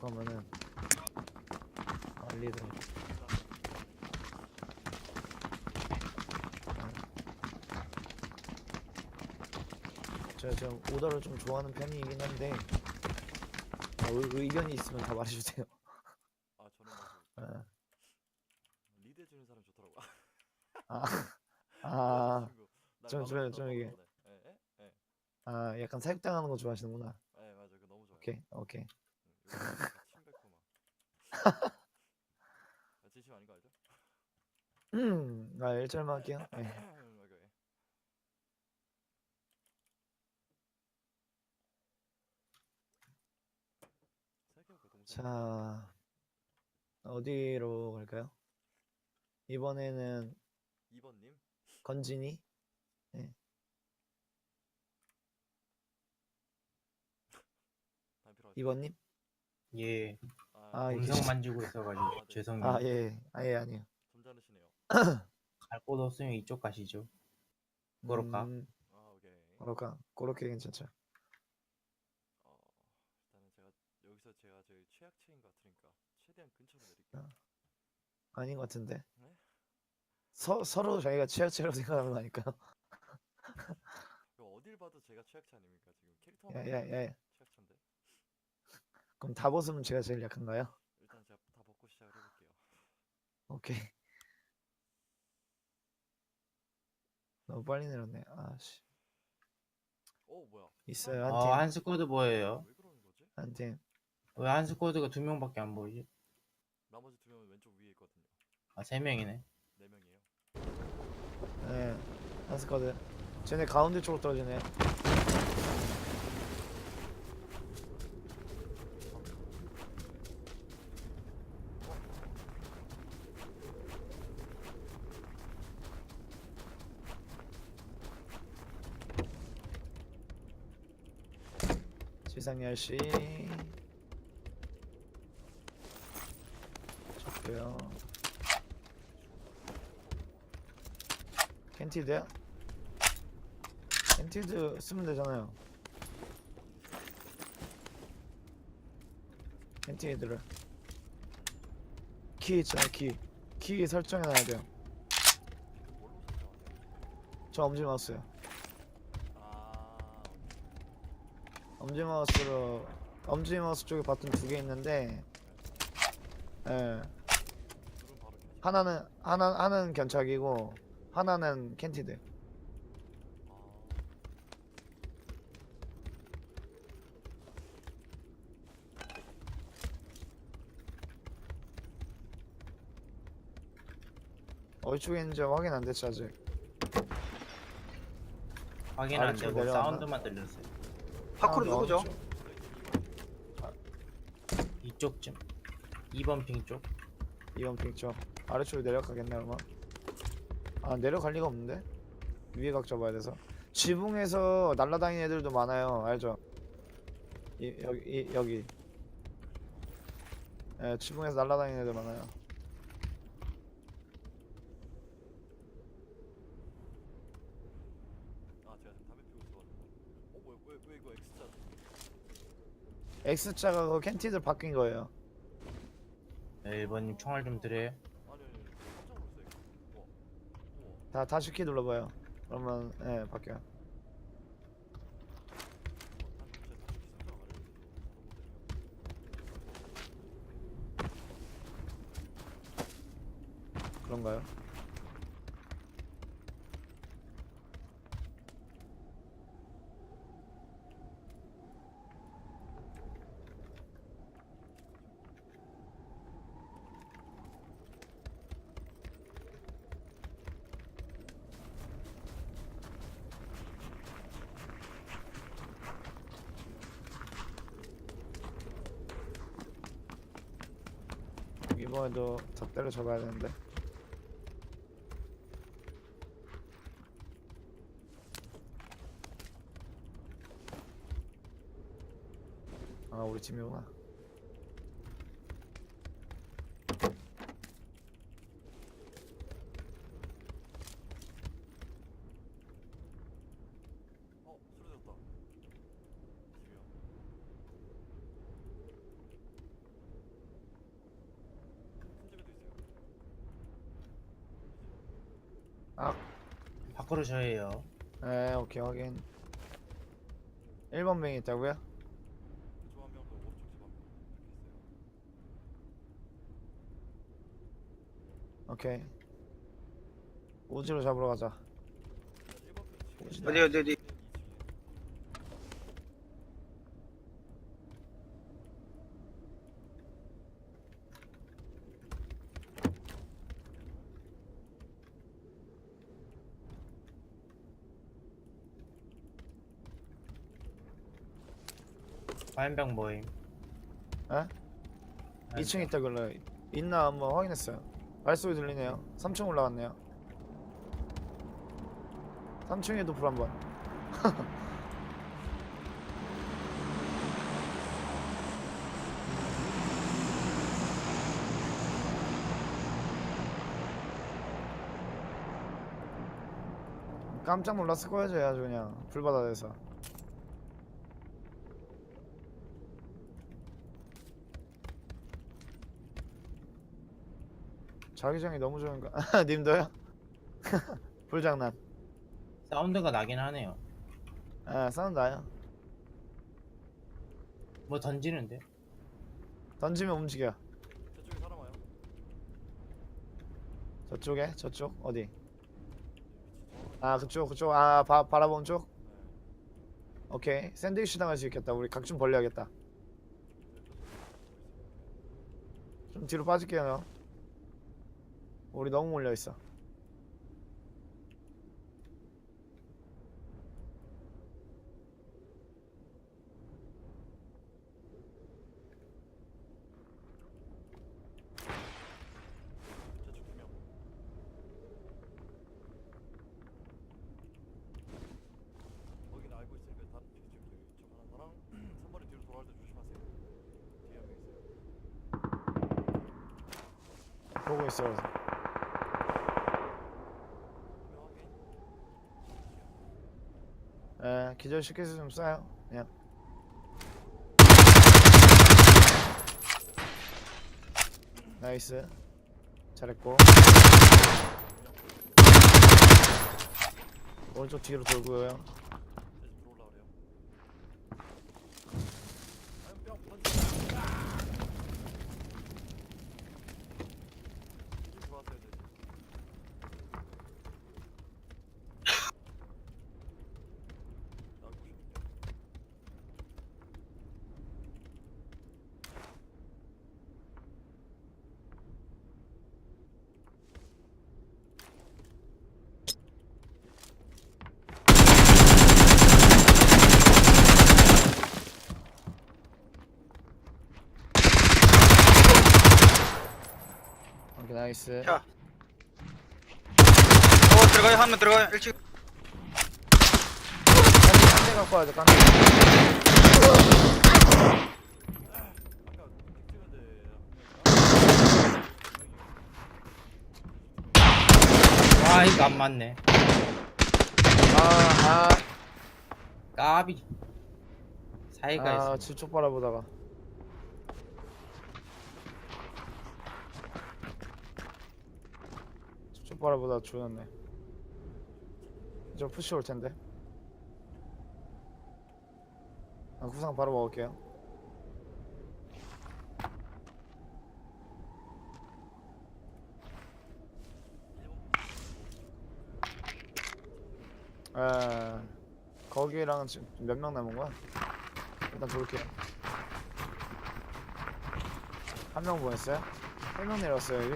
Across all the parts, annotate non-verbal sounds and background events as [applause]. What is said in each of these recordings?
가면은 알리더 제가 좀 오더를 좀 좋아하는 편이긴 한데 어, 의- 의견이 있으면 다 말해주세요. 아 저는 막 예. [laughs] 리드 해주는 사람 좋더라고. 아, [laughs] 아, 좀- 좀- 좀 이게-. 예, 예, 예, 아, 약간 사육당하는 거 좋아하시는구나. 예, 맞아, 그 너무 좋아요. 오케이, 오케이. 침뱉고 막. [laughs] 아, 진심 아닌 거 알죠? 음, 아, 1절만 할게요. 예. 음, 오케이. 생각해보니까 너무 재밌네. 자, 어디로 갈까요? 이번에는 2번님 건진이? [laughs] 필요 2번님? 예, 아, 아, 이게 음성 만지고 있어가지고 아, 네. 죄송해요. 아, 예, 아, 예, 아니요. 점잖으시네요. [clears throat] 갈 곳 없으면 이쪽 가시죠. 그럴까? 음, 아, 오케이. 그럴까? 그렇게 괜찮죠. 어, 일단은 제가 여기서 제가 저희 최악체인 것 같으니까 최대한 근처로 내릴게요. 아닌 것 같은데. 네? 서, 서로 자기가 취약체라고 생각하는 거 아닐까요? 이거 어딜 봐도 제가 최악체 아닙니까 지금 캐릭터 야, 야, 야. 최악체인데 그럼 다 벗으면 제가 제일 약한가요? 일단 제가 다 벗고 시작을 해볼게요. 오케이. 너무 빨리 내렸네. 아씨. 어 뭐야? 있어요, 한 아, 팀. 한 스쿼드 보여요. 왜 그러는 거지? 한 팀. 왜 한 스쿼드가 두 명밖에 안 보이지? 나머지 두 명은 왼쪽 위에 있거든요. 아, 세 명이네. 네 명이에요. 네. 한 스쿼드. 쟤네 가운데 쪽으로 떨어지네. 지상열 씨. 좋고요. 캔티드야? 캔티드 쓰면 되잖아요. 캔티드를 키 있잖아요 키. 키 설정해놔야 돼요. 저 엄지 마우스요. 아 엄지 마우스로 엄지 마우스 쪽에 버튼 두 개 있는데, 예. 하나는 하나 하나는 견착이고 하나는 캔티드. 아 어디 쪽에 있는지 확인 안 됐지 아직. 확인 안 되고 내려왔나? 사운드만 들렸어요. 파쿠르 아, 누구죠? 어디 쪽? 이쪽쯤. 2번 핑 쪽. 이번 픽죠. 아래쪽으로 내려가겠네 아마. 아 내려갈 리가 없는데? 위에 각 잡아야 돼서. 지붕에서 날라다니는 애들도 많아요. 알죠? 이, 여기 이, 여기. 예, 지붕에서 날라다니는 애들 많아요. 아 제가 지금 담배 피우고 있어가지고. 어 뭐야 왜, 왜 이거 X자? X자가 그 캔티들 바뀐 거예요. 네, 1번님 총알 좀 드려요. 아니 아니 아니, 깜짝 놀랐어요. 이거. 우와 우와. 다 다시 키 눌러봐요. 그러면 예. 어, 바로 못해요. 그런가요? 이번에도 더 때려 잡아야 되는데. 아 우리 팀이구나. 어 소리 들었다. 집이요. 밖으로 저예요. 네 오케이 확인 1번 맹이 있다고요? 그쪽 한 명도 오른쪽 집한 명. 이렇게 있어요. 오케이 우지로 잡으러 가자 일단 1번 핑 지금 어디 어디 어디 화염병 모임. 에? 2층 있다 그래 있나 한번 확인했어요. 발소리 들리네요. 3층 올라갔네요. 3층에도 불 한번. [laughs] 깜짝 놀랐을 거야 쟤 아주 그냥. 불바다에서 자기장이 너무 좋은가 [laughs] 님도요? [laughs] 불장난. 사운드가 나긴 하네요. 아 사운드 나요. 뭐 던지는데? 던지면 움직여. 저쪽에 사람 와요. 저쪽에? 저쪽? 어디? 아 그쪽 그쪽. 아 바, 바라본 쪽? 오케이. 샌드위치 당할 수 있겠다. 우리 각 좀 벌려야겠다. 좀 뒤로 빠질게요 형. 우리 너무 몰려 있어 저쪽 두 명. 거기는 알고 있으니까 다른 지금 저기 저 하나 나랑 3번에 뒤로 돌아올 때 조심하세요. 뒤에 한 명 있어요. 보고 있어 두명 확인. 에 기절시켜서 좀 쏴요. 그냥. 나이스. 잘했고. 오른쪽 뒤로 돌고요 이제 들어올라 그래요. 아유 뿅 던져. 이쪽 들어왔어요 이제. 나고 싶은데. 오케이 나이스 자. 어 들어가요 한 명 들어가요 1층 깐대 갖고 와야 돼 깐대 아까 찍은데 와 이거 안 맞네. 아아 까비. 사이가 아, 있어. 저쪽 바라보다가 저쪽 바라보다 죽었네 저 푸시 올 텐데 아, 구상 바로 먹을게요 에 거기랑 지금 몇 명 남은 거야? 일단 돌게요. 한 명 보냈어요? 세 명 내렸어요 여기.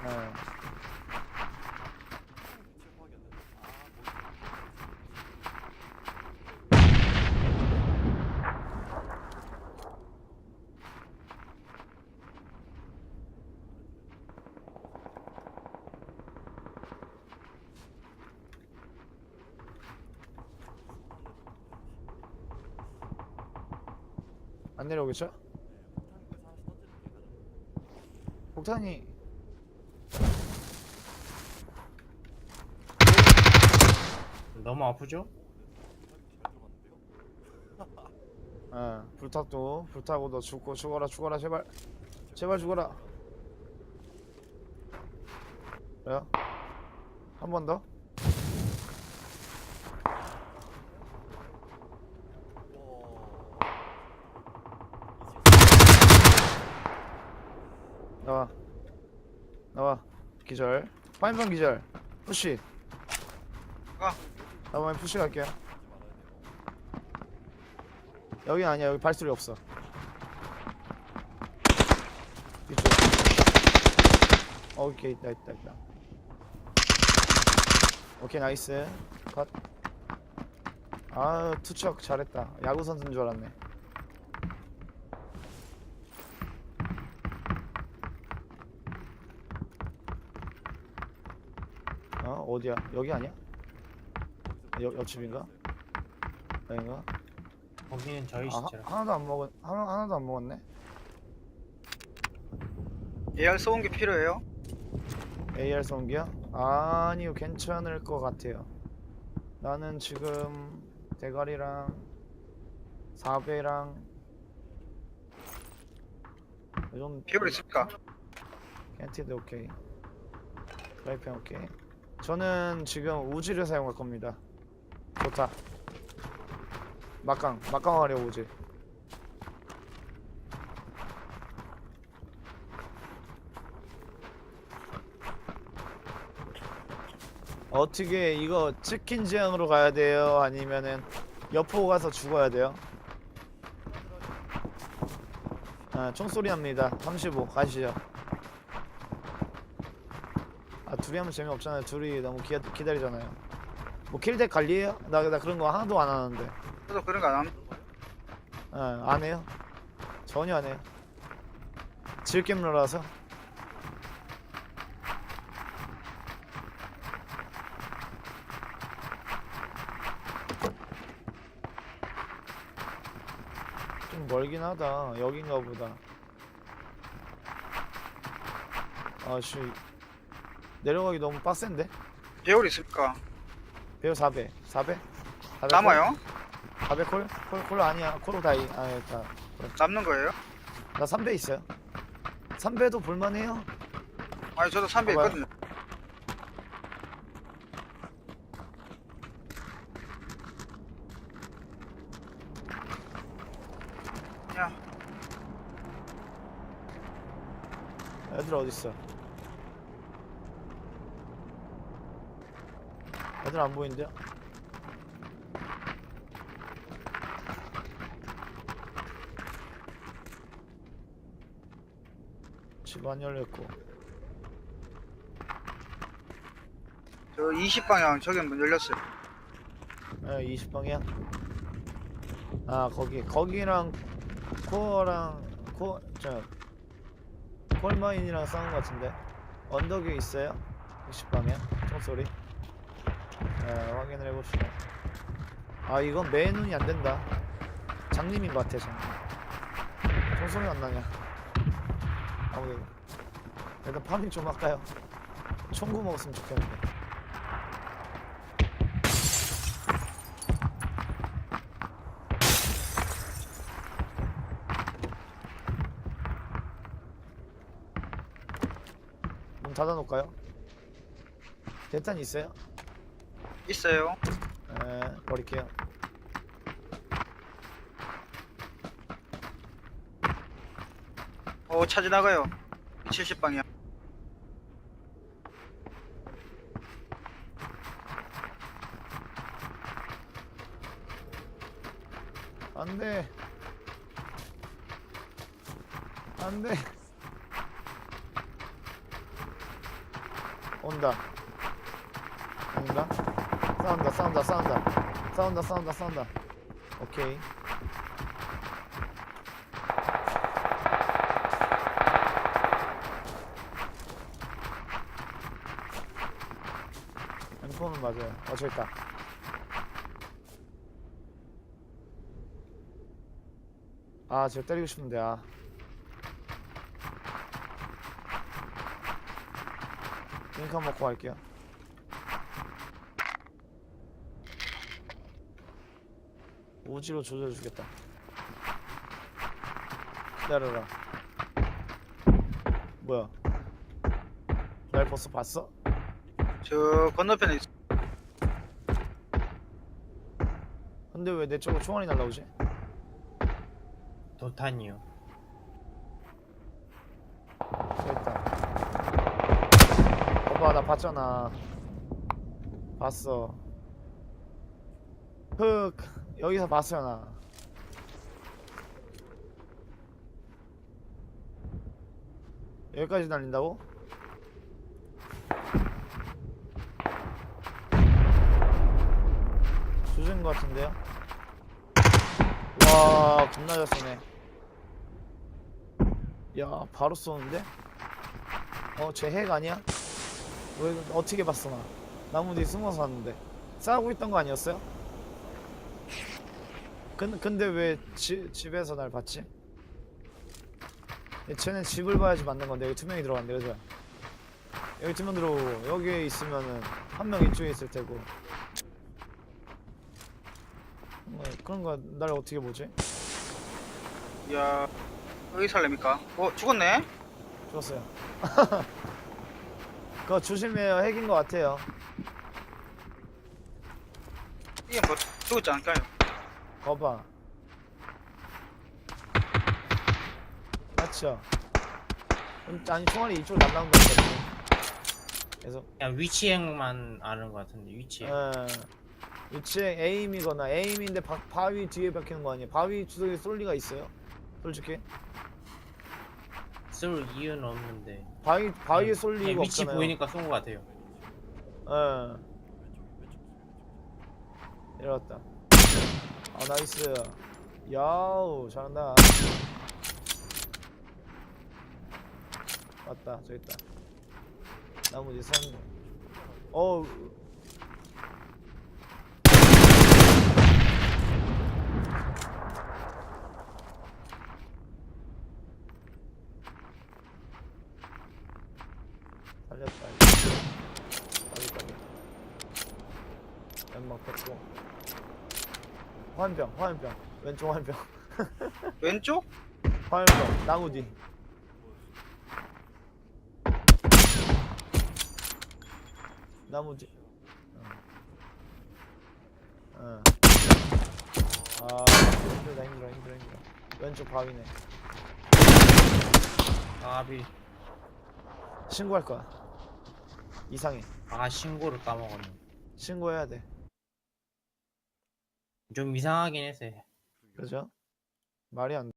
네. 체포하겠네. 아, 안 내려오겠죠? 네, 폭탄이 너무 아프죠? 어, 불탔도 불타고 너 죽고 죽어라 죽어라 제발 제발 죽어라 그래요? 한번 더? 나와 나와 기절 파인방 기절 푸시 가. 나만 푸시 갈게요. 여기 아니야. 여기 발소리 없어. 이쪽. 어, 오케이. 있다 있다 있다. 오케이 나이스. 컷아 투척 잘했다. 야구 선수인 줄 알았네. 어? 어디야? 여기 아니야 옆 옆집인가 아닌가 거기는 저희 아. 하, 하나도 안 먹었 하나, 하나도 안 먹었네 AR 게 필요해요? AR 성기야? 아니요 괜찮을 것 같아요 나는 지금 대가리랑 4배랑 이런 비율 있을까? 캔티드 오케이 프라이팬 오케이 저는 지금 우지를 사용할 겁니다 좋다. 막강 막강 하려 우지 어떻게 이거 치킨 지향으로 가야 돼요? 아니면은 옆으로 가서 죽어야 돼요? 아 총소리 납니다. 35 가시죠. 아 둘이 하면 재미없잖아요. 둘이 너무 기, 기다리잖아요 뭐 킬덱 관리해요? 나, 나 그런 거 하나도 안 하는데 저도 그런 거 안 함. 어, 안 해요 전혀 안 해요 질겜러라서 좀 멀긴 하다 여긴가 보다 아씨 내려가기 너무 빡센데? 비율 있을까? 배우 4배 4배? 4배 남아요? 4배 콜? 콜, 콜 아니야 콜로 다이 아 다. 남는 거예요? 나 3배 있어요 3배도 볼만해요 아니 저도 3배 봐봐요. 있거든요. 야, 애들 어딨어 애들 안 보이는데요? 집안 열렸고. 저 20방향 저기 문 열렸어요. 네, 20방이야 아 거기 거기랑 코어랑 코저 콜마인이랑 싸운 것 같은데? 언덕 위에 있어요? 60방이야 총소리 네, 확인을 해봅시다. 아 이건 매 눈이 안 된다. 장님인 것 같아 장님. 총소리 안 나냐? 아무래도. 일단 파밍 좀 할까요? 총구 먹었으면 좋겠는데. 문 닫아놓을까요? 대탄 있어요? 있어요. 네, 버릴게요. 어, 차 지나가요. 70방향. 안 돼. 안 돼. 온다. 아닌가? 싸운다, 싸운다, 싸운다. 싸운다, 싸운다, 싸운다. 오케이. 핸폰은 맞아요. 어, 저기 있다. 아, 저 때리고 싶은데, 아. 링크 먹고 갈게요. 우지로 조져주겠다. 기다려라. 뭐야? 날 벌써 봤어? 저 건너편에 있- 근데 왜 내 쪽으로 총알이 날라오지? 도탄이요. 저기 있다. 봐봐 나 봤잖아. 봤어. 흑 여기서 봤어요 나. 여기까지 날린다고? 조진 것 같은데요? 와 겁나 잘 쏘네. 야 바로 쏘는데? 어, 쟤 핵 아니야? 왜 어떻게 봤어 나? 나무 뒤에 숨어서 왔는데 싸우고 있던 거 아니었어요? 근, 근데 왜 지, 집에서 날 봤지? 얘, 쟤는 집을 봐야지 맞는 건데 여기 두 명이 들어간대 그죠? 여기 두명 들어오고 여기에 있으면은 한 명 이쪽에 있을 테고 뭐, 그런 거 날 어떻게 보지? 야 여기 살랍니까? 어 죽었네? 죽었어요 [laughs] 그거 조심해요 핵인 것 같아요 이게 뭐 죽었지 않을까요? 거봐. 맞죠? 음, 아니 총알이 이쪽으로 날라온 거 같거든요. 계속. 그냥 위치행만 아는 것 같은데 위치행. 예. 위치에 에임이거나 에임인데 바, 바위 뒤에 박히는 거 아니에요? 바위 주석에 쏠 리가 있어요? 솔직히? 쓸 이유는 없는데. 바위 바위에 쏠 그냥 리가 위치 없잖아요. 보이니까 쏜 것 같아요. 예. 내려왔다 아 나이스. 야우 잘한다. 왔다 저기 있다. 나무 뒤에 선어우 살렸다 까비 까비 연막 뺐고 화염병 화염병 왼쪽 화염병 [laughs] 왼쪽? 화염병 나무 뒤 나무 뒤 어. 어. 아 힘들다 힘들어 힘들어 힘들어 왼쪽 바위네 아비. 신고할 거야 이상해 아 신고를 까먹었네. 신고해야 돼 좀 이상하긴 했어요. 그죠? 말이 안